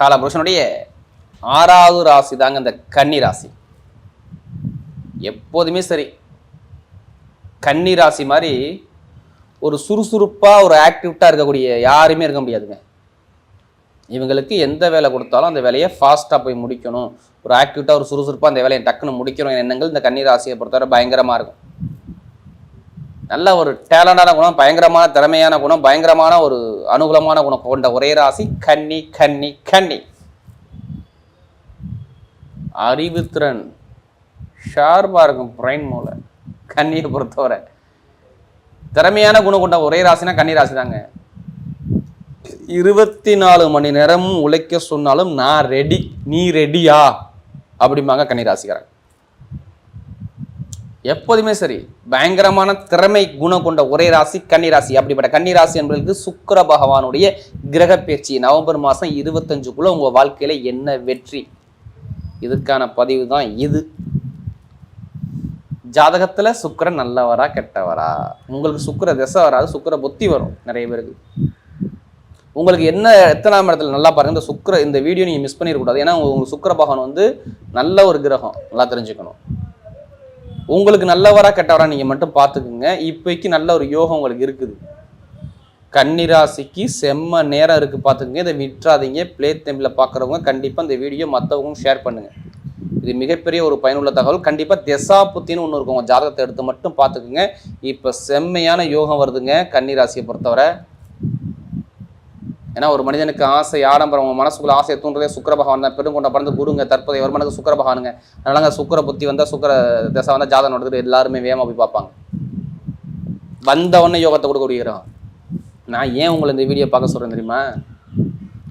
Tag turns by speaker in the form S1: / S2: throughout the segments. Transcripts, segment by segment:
S1: காலபுருஷனுடைய ஆறாவது ராசி தாங்க இந்த கன்னி ராசி. எப்போதுமே சரி. கன்னி ராசி மாதிரி ஒரு சுறுசுறுப்பாக ஒரு ஆக்டிவிட்டாக இருக்கக்கூடிய யாருமே இருக்க முடியாதுங்க. இவங்களுக்கு எந்த வேலை கொடுத்தாலும் அந்த வேலையை ஃபாஸ்ட்டாக போய் முடிக்கணும். ஒரு ஆக்டிவிட்டாக ஒரு சுறுசுறுப்பாக அந்த வேலையை டக்குன்னு முடிக்கணும் எண்ணங்கள் இந்த கன்னி ராசியை பொறுத்தவரை பயங்கரமாக இருக்கும். நல்ல ஒரு டேலண்டான குணம் பயங்கரமான திறமையான குணம் பயங்கரமான ஒரு அனுகூலமான குணம் கொண்ட ஒரே ராசி கன்னி கன்னி கன்னி. அறிவுத்திறன் ஷார்பாக இருக்கும் பிரைன் மூளை. கன்னியை பொறுத்தவரை. திறமையான குணம் கொண்ட ஒரே ராசினா கன்னி ராசி தாங்க. இருபத்தி நாலு மணி நேரமும் உழைக்க சொன்னாலும் நான் ரெடி நீ ரெடியா அப்படிம்பாங்க கன்னி ராசிக்காரங்க. எப்போதுமே சரி பயங்கரமான திறமை குணம் கொண்ட ஒரே ராசி கன்னிராசி அப்படிப்பட்ட கன்னிராசி என்பதற்கு சுக்கர பகவானுடைய கிரக பயிற்சி நவம்பர் மாதம் இருபத்தஞ்சுக்குள்ள உங்கள் வாழ்க்கையில் என்ன வெற்றி? இதுக்கான பதிவு தான் இது. ஜாதகத்தில் சுக்கிரன் நல்லவரா கெட்டவரா? உங்களுக்கு சுக்கிர திசை வராது சுக்கிர புத்தி வரும் நிறைய பேருக்கு. உங்களுக்கு என்ன எத்தனாம் இடத்துல நல்லா பாருங்க இந்த சுக்கர இந்த வீடியோ நீங்கள் மிஸ் பண்ணிடக்கூடாது ஏன்னா உங்களுக்கு சுக்கர பகவான் வந்து நல்ல ஒரு கிரகம் நல்லா தெரிஞ்சுக்கணும். உங்களுக்கு நல்லவரா கெட்டவரா நீங்க மட்டும் பார்த்துக்குங்க. இப்போதைக்கு நல்ல ஒரு யோகம் உங்களுக்கு இருக்குது. கன்னிராசிக்கு செம்ம நேரம் இருக்கு பார்த்துக்குங்க. இதை விட்டுறாதீங்க. பிளே டைமில் பார்க்குறவங்க கண்டிப்பாக இந்த வீடியோ மற்றவங்க ஷேர் பண்ணுங்க. இது மிகப்பெரிய ஒரு பயனுள்ள தகவல். கண்டிப்பாக திசா புத்தின்னு ஒன்று இருக்கும். ஜாதகத்தை எடுத்து மட்டும் பார்த்துக்குங்க. இப்போ செம்மையான யோகம் வருதுங்க. கன்னிராசியை பொறுத்தவரை. ஏன்னா ஒரு மனிதனுக்கு ஆசை ஆடம்பரம் உங்க மனசுக்குள்ள ஆசையை தூண்டுறதே சுக்கர பகவான் தான். பெருங்கொண்ட பறந்து குருங்க தற்போதைய வருமானக்கு சுக்கர பகவானுங்க அதனால சுக்கிர புத்தி வந்தால் சுக்கர தசை வந்தால் ஜாதகம் நடந்துட்டு எல்லாருமே வேகமாக போய் பார்ப்பாங்க. வந்த உடனே யோகத்தை கொடுக்கக்கூடிய கிரகம் நான் ஏன் உங்களை இந்த வீடியோ பார்க்க சொல்கிறேன் தெரியுமா?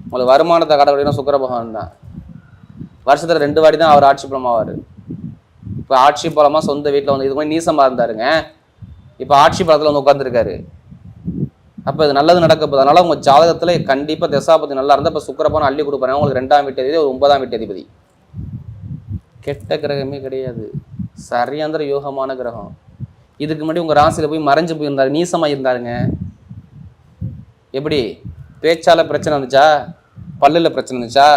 S1: உங்களுக்கு வருமானத்தை கடவுளினா சுக்கர பகவான் தான். வருஷத்தில் ரெண்டு வாட்டி தான் அவர் ஆட்சி பலமாவார் இப்போ ஆட்சி பலமாக சொந்த வீட்டில் வந்து இது மாதிரி நீசமாக இருந்தாருங்க. இப்போ ஆட்சி பலத்தில் வந்து உட்காந்துருக்காரு அப்போ இது நல்லது நடக்க போகுது. அதனால் உங்கள் ஜாதகத்தில் கண்டிப்பாக தசாபதி நல்லா இருந்தால் இப்போ சுக்கரப்பான அள்ளி கொடுப்பாரு. உங்களுக்கு ரெண்டாம் வீட்டு அதிபதி ஒரு ஒன்பதாம் வீட்டு அதிபதி. கெட்ட கிரகமே கிடையாது. சரியாந்திர யோகமான கிரகம். இதுக்கு முன்னாடி உங்கள் ராசியில் போய் மறைஞ்சு போயிருந்தாரு நீசமாக இருந்தாருங்க. எப்படி? பேச்சால் பிரச்சனை இருந்துச்சா பல்லில் பிரச்சனை இருந்துச்சா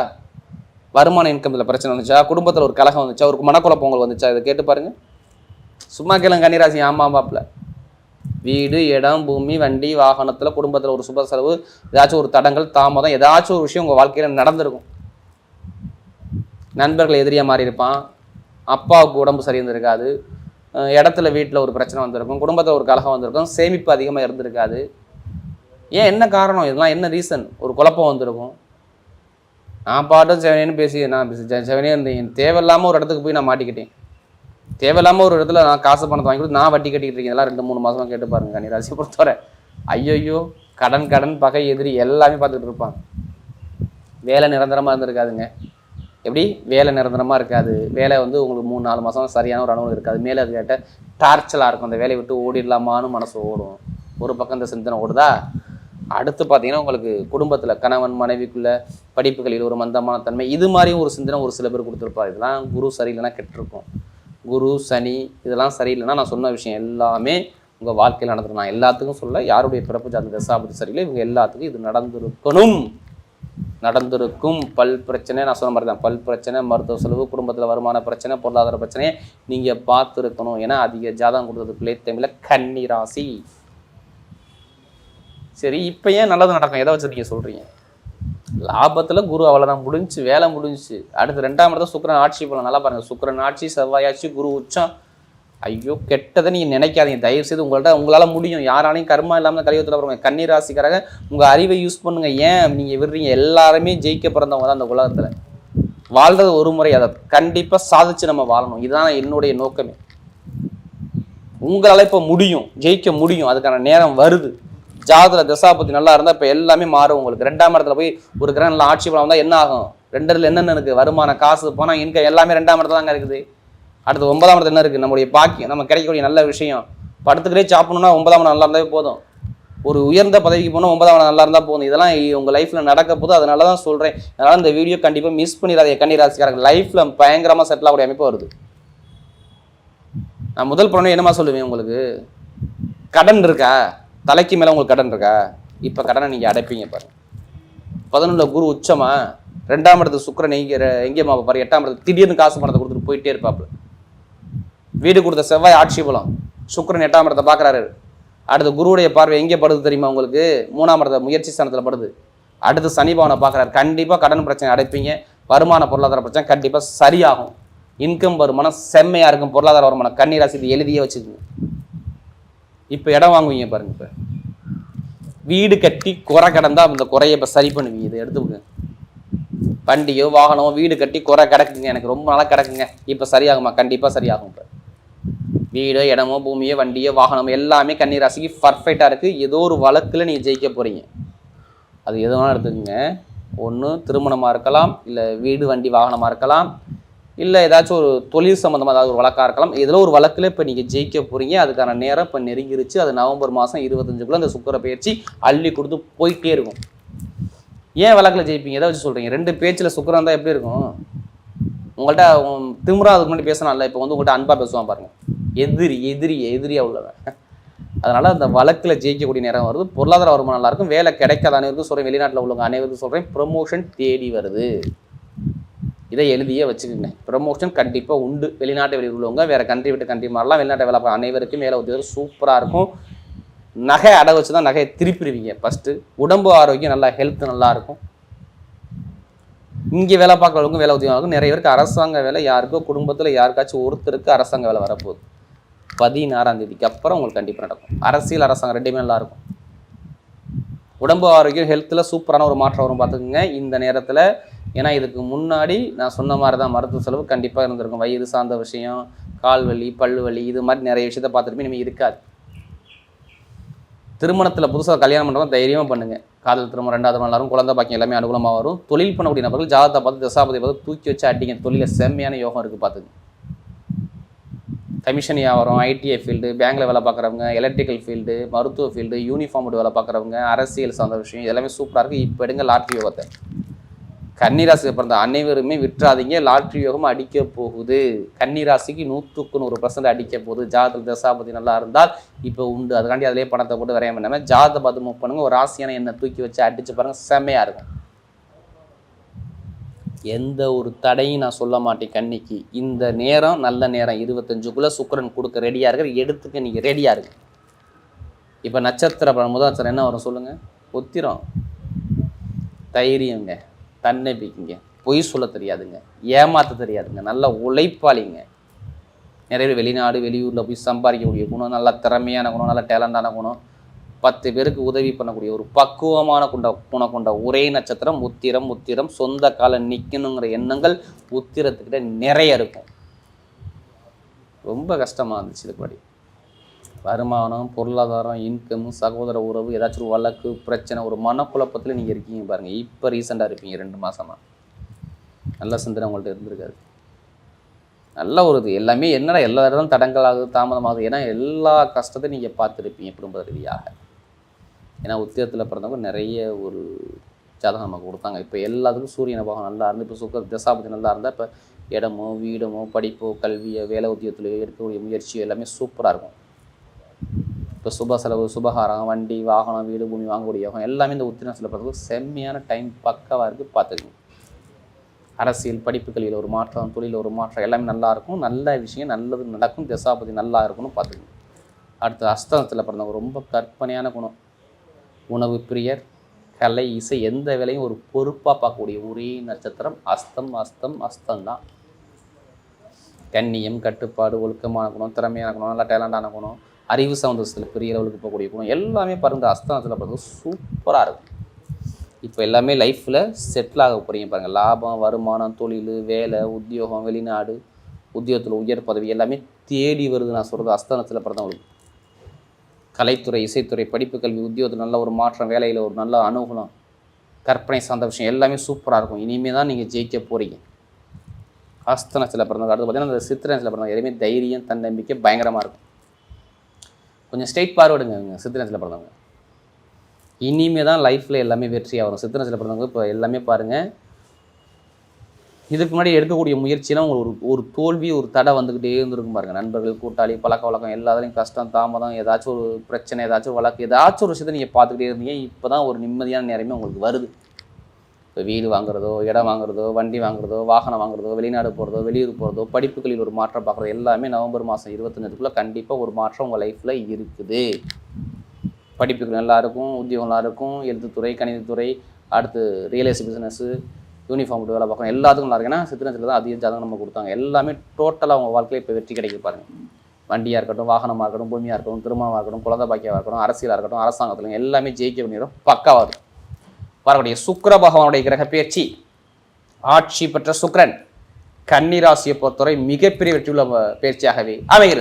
S1: வருமான இன்கமில் பிரச்சனை வந்துச்சா? குடும்பத்தில் ஒரு கலகம் வந்துச்சா? ஒரு மனக்குழப்பம் உங்களுக்கு வந்துச்சா? இதை கேட்டு பாருங்கள் சும்மா கேளுங்க கன்னிராசி ஆமாம் பாப்பில் வீடு இடம் பூமி வண்டி வாகனத்தில் குடும்பத்தில் ஒரு சுப செலவு ஏதாச்சும் ஒரு தடங்கள் தாமதம் ஏதாச்சும் ஒரு விஷயம் உங்கள் வாழ்க்கையில் நடந்திருக்கும். நண்பர்கள் எதிரியாக மாறி இருப்பான் அப்பாவுக்கு உடம்பு சரியிருந்திருக்காது அஹ் இடத்துல வீட்டில் ஒரு பிரச்சனை வந்திருக்கும். குடும்பத்தில் ஒரு கலகம் வந்திருக்கும். சேமிப்பு அதிகமாக இருந்திருக்காது. ஏன் என்ன காரணம்? இதெல்லாம் என்ன ரீசன் ஒரு குழப்பம் வந்திருக்கும். நான் பாட்டும் செவனேன்னு பேசி நான் செவனே இருந்தேன். தேவையில்லாமல் ஒரு இடத்துக்கு போய் நான் மாட்டிக்கிட்டேன். தேவையில்லாமல் ஒரு இடத்துல நான் காசு பணத்தை வாங்கி கொடுத்து நான் வட்டி கட்டிக்கிட்டு இருக்கேன். இதெல்லாம் ரெண்டு மூணு மாதமாக கேட்டு பாருங்க கன்னிராசி பொறுத்தவரை. ஐயோ கடன் கடன் பகை எதிரி எல்லாமே பார்த்துட்டு இருப்பாங்க. வேலை நிரந்தரமாக இருந்திருக்காதுங்க. எப்படி? வேலை நிரந்தரமாக இருக்காது. வேலை வந்து உங்களுக்கு மூணு நாலு மாதம் சரியான ஒரு அனுபவம் இருக்காது. மேலே அது கேட்ட டார்ச்சலாக இருக்கும். அந்த வேலையை விட்டு ஓடிடலாமான்னு மனசு ஓடும். ஒரு பக்கம் இந்த சிந்தனை ஓடுதா? அடுத்து பார்த்தீங்கன்னா உங்களுக்கு குடும்பத்தில் கணவன் மனைவிக்குள்ள படிப்புகளில் ஒரு மந்தமான தன்மை இது மாதிரியும் ஒரு சிந்தனை ஒரு சில பேர் கொடுத்துருப்பார் இதெல்லாம் குரு சரியில்லைன்னா கெட்டிருக்கும். குரு சனி இதெல்லாம் சரியில்லைன்னா நான் சொன்ன விஷயம் எல்லாமே உங்கள் வாழ்க்கையில் நடந்துரும். நான் எல்லாத்துக்கும் சொல்ல யாருடைய பிறப்பு ஜாதி தசாபதி சரியில்லை இவங்க எல்லாத்துக்கும் இது நடந்திருக்கணும். நடந்திருக்கும். பல் பிரச்சனை நான் சொன்ன மாதிரி தான் பல் பிரச்சனை மருத்துவ செலவு குடும்பத்தில் வருமான பிரச்சனை பொருளாதார பிரச்சனையை நீங்கள் பார்த்துருக்கணும். ஏன்னா அதிக ஜாதகம் கொடுத்தது பிள்ளை தமிழில் கன்னி ராசி. சரி இப்போ ஏன் நல்லது நடக்கும்? எதை வச்சு நீங்கள் சொல்கிறீங்க லாபத்தில் குரு அவ்வளோதான் முடிஞ்சு வேலை முடிஞ்சு. அடுத்து ரெண்டாம் இடத்துல சுக்கரன் ஆட்சி போகலாம் நல்லா பாருங்கள் சுக்கிரன் ஆட்சி செவ்வாயாட்சி குரு உச்சம். ஐயோ கெட்டதை நீங்கள் நினைக்காதீங்க. தயவு செய்து உங்கள்ட்ட உங்களால் முடியும். யாராலையும் கர்மா இல்லாமல் கலியுகத்தில் வருவாங்க கண்ணீர் ராசிக்காரங்க உங்கள் அறிவை யூஸ் பண்ணுங்கள் ஏன் நீங்கள் விடுறீங்க? எல்லாருமே ஜெயிக்க பிறந்தவங்க தான் அந்த உலகத்தில். வாழ்றது ஒரு முறை. அதை கண்டிப்பாக சாதிச்சு நம்ம வாழணும். இதுதான் என்னுடைய நோக்கமே. உங்களால் இப்போ முடியும். ஜெயிக்க முடியும். அதுக்கான நேரம் வருது. ஜாதகத்தில் தசாபதி நல்லா இருந்தால் இப்போ எல்லாமே மாறும் உங்களுக்கு. ரெண்டாம் இடத்துல போய் ஒரு கிரகம் நல்லா ஆட்சி பலம் வந்தால் என்ன ஆகும்? ரெண்டரில் என்னென்ன இருக்குது வருமானம் காசு பணம் இன்கம் எல்லாமே ரெண்டாம் இடத்துல தாங்க இருக்குது. அடுத்து ஒன்பதாம் இடத்துல என்ன இருக்குது நம்முடைய பாக்கியம் நம்ம கிடைக்கக்கூடிய நல்ல விஷயம். படுத்துக்கிட்டே சாப்பிடணும்னா ஒன்பதாம் இடம் நல்லா இருந்தாவே போதும். ஒரு உயர்ந்த பதவிக்கு போனால் ஒன்பதாம் இடம் நல்லா இருந்தால் போதும். இதெல்லாம் உங்கள் லைஃப்பில் நடக்க போது அதனால தான் சொல்கிறேன் அதனால் இந்த வீடியோ கண்டிப்பாக மிஸ் பண்ணிடாதீங்க. கன்னி ராசிக்காரங்க. லைஃப்பில் பயங்கரமாக செட்டில் ஆகக்கூடிய அமைப்பு வருது. நான் முதல் படம் என்னமா சொல்லுவேன் உங்களுக்கு? கடன் இருக்கா? தலைக்கு மேலே உங்களுக்கு கடன் இருக்கா? இப்போ கடனை நீங்கள் அடைப்பீங்க பாருங்க பதினொன்றில் குரு உச்சமா ரெண்டாம் இடத்து சுக்கரன் எங்கே எங்கேயம்மா பாரு எட்டாம் இடத்து திடீர்னு காசு பணத்தை கொடுத்துட்டு போயிட்டே இருப்பாப்புல. வீடு கொடுத்த செவ்வாய் ஆட்சி பலம். எட்டாம் இடத்தை பார்க்குறாரு. அடுத்து குருவுடைய பார்வை எங்கே படுது தெரியுமா உங்களுக்கு? மூணாம் இடத்த முயற்சி ஸ்தானத்தில் படுது. அடுத்து சனி பவனை பார்க்குறாரு. கண்டிப்பாக கடன் பிரச்சனை அடைப்பீங்க. வருமான பொருளாதார பிரச்சனை கண்டிப்பாக சரியாகும். இன்கம் வருமானம் செம்மையாக இருக்கும். பொருளாதார வருமானம். கண்ணீராசி இது எழுதியே வச்சுக்கோங்க. இப்போ இடம் வாங்குவீங்க பாருங்க இப்போ. வீடு கட்டி குறை கிடந்தா அந்த குறையை இப்போ சரி பண்ணுவீங்க இதை எடுத்துக்கோங்க வண்டியோ வாகனமோ வீடு கட்டி குறை கிடக்குங்க எனக்கு ரொம்ப நாளாக கிடக்குங்க. இப்போ சரியாகுமா? கண்டிப்பாக சரியாகும் இப்போ. வீடோ இடமோ பூமியோ வண்டியோ வாகனமோ எல்லாமே கன்னிராசிக்கு பர்ஃபெக்டாக இருக்குது ஏதோ ஒரு வழக்கில் நீங்கள் ஜெயிக்க போகிறீங்க அது எது வேணாலும் எடுத்துக்கோங்க. ஒன்று திருமணமாக இருக்கலாம் இல்லை வீடு வண்டி வாகனமாக இருக்கலாம். இல்லை ஏதாச்சும் ஒரு தொழில் சம்மந்தமாக ஏதாவது ஒரு வழக்காக இருக்கலாம். இதில் ஒரு வழக்கில் இப்போ நீங்கள் ஜெயிக்க போகிறீங்க அதுக்கான நேரம் இப்போ நெருங்கிருச்சு. அது நவம்பர் மாதம் இருபத்தஞ்சுக்குள்ளே அந்த சுக்கர பயிற்சி அள்ளி கொடுத்து போயிட்டே இருக்கும். ஏன் வழக்கில் ஜெயிப்பீங்க? எதை வச்சு சொல்கிறீங்க ரெண்டு பேச்சில் சுக்கரம் இருந்தால் எப்படி இருக்கும்? உங்கள்கிட்ட திமுறா அதுக்கு முன்னாடி பேசணும்ல இப்போ வந்து உங்கள்கிட்ட அன்பாக பேசுவான் பாருங்கள் எதிரி எதிரி எதிரியாக உள்ளவன் அதனால் அந்த வழக்கில் ஜெயிக்கக்கூடிய நேரம் வருது. பொருளாதார வருமானம் நல்லாயிருக்கும் வேலை கிடைக்காத அனைவருக்கும் சொல்கிறேன் வெளிநாட்டில் உள்ளவங்க அனைவருக்கும் சொல்கிறேன் ப்ரொமோஷன் தேடி வருது. இதை எழுதியே வச்சுக்கோங்க. ப்ரொமோஷன் கண்டிப்பாக உண்டு. வெளிநாட்டு வெளியில் உள்ளவங்க வேறு கண்ட்ரி விட்டு கண்ட்ரி மாறலாம் வெளிநாட்டு வேலை பார்க்க அனைவருக்கும் மேலே உத்தியோகம் சூப்பராக இருக்கும். நகை அடை வச்சு தான் நகையை திருப்பிடுவீங்க. ஃபஸ்ட்டு உடம்பு ஆரோக்கியம் நல்லா ஹெல்த் நல்லாயிருக்கும் இங்கே வேலை பார்க்குறவங்க வேலை உத்தியோகம் நிறைய பேருக்கு அரசாங்க வேலை யாருக்கோ குடும்பத்தில் யாருக்காச்சும் ஒருத்தருக்கு அரசாங்க வேலை வரப்போகுது. பதினாறாம் தேதிக்கு அப்புறம் உங்களுக்கு கண்டிப்பாக நடக்கும். அரசியல் அரசாங்கம் ரெண்டுமே நல்லா இருக்கும். உடம்பு ஆரோக்கியம் ஹெல்த்தில் சூப்பரான ஒரு மாற்றம் வரும் பார்த்துக்குங்க. இந்த நேரத்தில் ஏன்னா இதுக்கு முன்னாடி நான் சொன்ன மாதிரி தான் மருத்துவ செலவு கண்டிப்பாக இருந்திருக்கும். வயிறு சார்ந்த விஷயம் கால் வலி பல்லு வலி இது மாதிரி நிறைய விஷயத்த பார்த்துட்டு இனிமேல் இருக்காது. திருமணத்தில் புதுசாக கல்யாணம் பண்ணுறவங்க தைரியமாக பண்ணுங்கள் காதல் திருமணம் ரெண்டாவது மணி குழந்தை பாக்கியம் எல்லாமே அனுகூலமாக வரும். தொழில் பண்ணக்கூடிய நபர்கள் ஜாதகத்தை பார்த்து தசாபதி பார்த்து தூக்கி வச்சு அடிங்க. தொழிலில் செம்மையான யோகம் இருக்குது பார்த்துங்க. கமிஷன் வியாபாரம் ஐடிஐ ஃபீல்டு பேங்கில் வேலை பார்க்குறவங்க எலக்ட்ரிக்கல் ஃபீல்டு மருத்துவ ஃபீல்டு யூனிஃபார்ம் வேலை பார்க்குறவங்க அரசியல் சார்ந்த விஷயம் எல்லாமே சூப்பராக இருக்குது இப்போ எடுங்க லாட்ரி யோகத்தை. கன்னிராசி பிறந்த அனைவருமே விட்டுறாதீங்க. லாட்ரி யோகம் அடிக்க போகுது. கன்னிராசிக்கு நூற்றுக்கு நூறு பர்சன்ட் அடிக்க போகுது. ஜாதக தசாபதி நல்லா இருந்தால் இப்போ உண்டு. அதுக்காண்டி அதிலே பணத்தை போட்டு வரையாம பண்ணாமல் ஜாத பார்த்து மூவ் பண்ணுங்க. ஒரு ராசியான எண்ணெய் தூக்கி வச்சு அடிச்சு பாருங்க. செம்மையாக இருக்கும். எந்த ஒரு தடையும் நான் சொல்ல மாட்டேன் கன்னிக்கு. இந்த நேரம் நல்ல நேரம். இருபத்தஞ்சுக்குள்ளே சுக்கரன் கொடுக்க ரெடியாக இருக்கிற எடுத்துக்க நீங்கள் ரெடியாக இருக்கு இப்போ நட்சத்திர பழம் முதல் என்ன வரும் சொல்லுங்கள் உத்திரம். தைரியங்க. தன்னம்பிக்கைங்க பொய் சொல்ல தெரியாதுங்க. ஏமாற்ற தெரியாதுங்க. நல்ல உழைப்பாளிங்க. நிறைய பேர் வெளிநாடு வெளியூரில் போய் சம்பாதிக்கக்கூடிய குணம் நல்ல திறமையான குணம் நல்ல டேலண்டான குணம். பத்து பேருக்கு உதவி பண்ணக்கூடிய ஒரு பக்குவமான கொண்ட குணம் கொண்ட ஒரே நட்சத்திரம் உத்திரம் உத்திரம் சொந்த காலம் நிற்கணுங்கிற எண்ணங்கள் உத்திரத்துக்கிட்ட நிறைய இருக்கும். ரொம்ப கஷ்டமாக இருந்துச்சு இதுபடி வருமானம் பொருளாதாரம் இன்கம் சகோதர உறவு ஏதாச்சும் ஒரு வழக்கு பிரச்சனை ஒரு மனக்குழப்பத்தில் நீங்கள் இருக்கீங்க பாருங்கள் இப்போ ரீசெண்டாக இருப்பீங்க ரெண்டு மாதமாக நல்ல சிந்தனை உங்கள்ட்ட இருந்திருக்காது. நல்ல ஒரு இது. எல்லாமே என்னடா எல்லா இடத்தும் தடங்கலாகுது தாமதமாகுது. ஏன்னா எல்லா கஷ்டத்தையும் நீங்கள் பார்த்துருப்பீங்க குடும்ப ரீதியாக. ஏன்னா உத்தியத்தில் பிறந்தவங்க நிறைய ஒரு ஜாதகம் நமக்கு கொடுத்தாங்க. இப்போ எல்லாத்துக்கும் சூரியன பாகம் நல்லா இருந்து இப்போ சுக்க தசாபதி நல்லா இருந்தால் இப்போ இடமோ வீடமோ படிப்போ கல்வியோ வேலை உத்தியோகத்திலையோ எடுக்கக்கூடிய முயற்சியோ எல்லாமே சூப்பராக இருக்கும். இப்போ சுப செலவு சுபகாரம் வண்டி வாகனம் வீடு பூமி வாங்கக்கூடிய யோகம் எல்லாமே இந்த உத்திரம் செலப்படுறதுக்கு செம்மையான டைம் பக்காவாக இருக்குது பார்த்துக்கணும் அரசியல் படிப்புகளில் ஒரு மாற்றம் தொழில் ஒரு மாற்றம் எல்லாமே நல்லாயிருக்கும் நல்ல விஷயம் நல்லது நடக்கும் தசாபதி நல்லா இருக்கும்னு பார்த்துக்கணும் அடுத்து அஸ்தனத்தில் பிறந்தவங்க ரொம்ப கற்பனையான குணம். உணவு பிரியர் கலை இசை எந்த வேலையும் ஒரு பொறுப்பாக பார்க்கக்கூடிய ஒரே நட்சத்திரம் அஸ்தம் அஸ்தம் அஸ்தம் தான். கண்ணியம் கட்டுப்பாடு ஒழுக்கமான குணம் திறமையான குணம் நல்லா டேலண்டான குணம். அறிவு சவுந்தரத்தில் பெரிய லெவலுக்கு போகக்கூடிய குணம் எல்லாமே பாருங்க அஸ்தானத்தில் பிறகு சூப்பராக இருக்கும். இப்போ எல்லாமே லைஃப்பில் செட்டில் ஆக போகிறீங்க பாருங்கள் லாபம் வருமானம் தொழில் வேலை உத்தியோகம் வெளிநாடு உத்தியோகத்தில் உயர் பதவி எல்லாமே தேடி வருது. நான் சொல்கிறது அஸ்தானத்தில் பிறந்தவங்களுக்கு கலைத்துறை இசைத்துறை படிப்பு கல்வி உத்தியோகத்தில் நல்ல ஒரு மாற்றம் வேலையில் ஒரு நல்ல அனுகூலம் கற்பனை சார்ந்த விஷயம் எல்லாமே சூப்பராக இருக்கும். இனிமேல் தான் நீங்கள் ஜெயிக்க போகிறீங்க அஸ்தனத்தில் பிறந்தவங்க அடுத்து பார்த்தீங்கன்னா அந்த சித்திரத்தில் பிறந்தவங்க எதுவுமே தைரியம் தன்னம்பிக்கை பயங்கரமாக இருக்கும். கொஞ்சம் ஸ்ட்ரெயிட் பார்வர்டுங்க இவங்க சித்திரத்தில் பிறந்தவங்க. இனிமே தான் லைஃப்பில் எல்லாமே வெற்றியாக வரும் சித்திரத்தில் பிறந்தவங்க இப்போ எல்லாமே பாருங்கள் இதுக்கு முன்னாடி எடுக்கக்கூடிய முயற்சியெல்லாம் உங்களுக்கு ஒரு ஒரு தோல்வி ஒரு தடை வந்துக்கிட்டே இருந்திருக்கும் பாருங்கள் நண்பர்கள் கூட்டாளி பழக்க வழக்கம் எல்லாத்துலேயும் கஷ்டம் தாமதம் ஏதாச்சும் ஒரு பிரச்சனை ஏதாச்சும் வழக்கு ஏதாச்சும் ஒரு விஷயத்தை நீங்கள் பார்த்துக்கிட்டே இருந்தீங்க. இப்போ தான் ஒரு நிம்மதியான நேரமே உங்களுக்கு வருது. இப்போ வீடு வாங்குறதோ இடம் வாங்குறதோ வண்டி வாங்குறதோ வாகனம் வாங்குறதோ வெளிநாடு போகிறதோ வெளியூர் போகிறதோ படிப்புகளில் ஒரு மாற்றம் பார்க்குறதோ எல்லாமே நவம்பர் மாதம் இருபத்தஞ்சதுக்குள்ளே கண்டிப்பாக ஒரு மாற்றம் உங்கள் லைஃப்பில் இருக்குது. படிப்புகள் நல்லா இருக்கும் உத்தியோகம் நல்லா இருக்கும் எழுத்துத்துறை கணிதத்துறை அடுத்து ரியல் எஸ்டேட் பிஸ்னஸ்ஸு யூனிஃபார்ம் வேலை பார்க்கணும் எல்லாத்துக்கும் நல்லா இருக்கு ஏன்னா சித்திரத்தில் தான் அதிக ஜாதகம் நம்ம கொடுத்தாங்க. எல்லாமே டோட்டலாக அவங்க வாழ்க்கையில் இப்போ வெற்றி கிடைக்க பாருங்க. வண்டியாக இருக்கட்டும் வாகனமாக இருக்கட்டும் பூமியாக இருக்கட்டும் திருமணமாக இருக்கட்டும் குழந்தை பாக்கியாக இருக்கட்டும் அரசியலாக இருக்கட்டும் அரசாங்கத்துலையும் எல்லாமே ஜெயிக்க பண்ணிடும் பக்காவாக இருக்கும் வரக்கூடிய சுக்கர பகவானுடைய கிரக பயிற்சி ஆட்சி பெற்ற சுக்கரன் கன்னிராசியை பொறுத்தவரை மிகப்பெரிய வெற்றியுள்ள பயிற்சியாகவே அமைகிறது.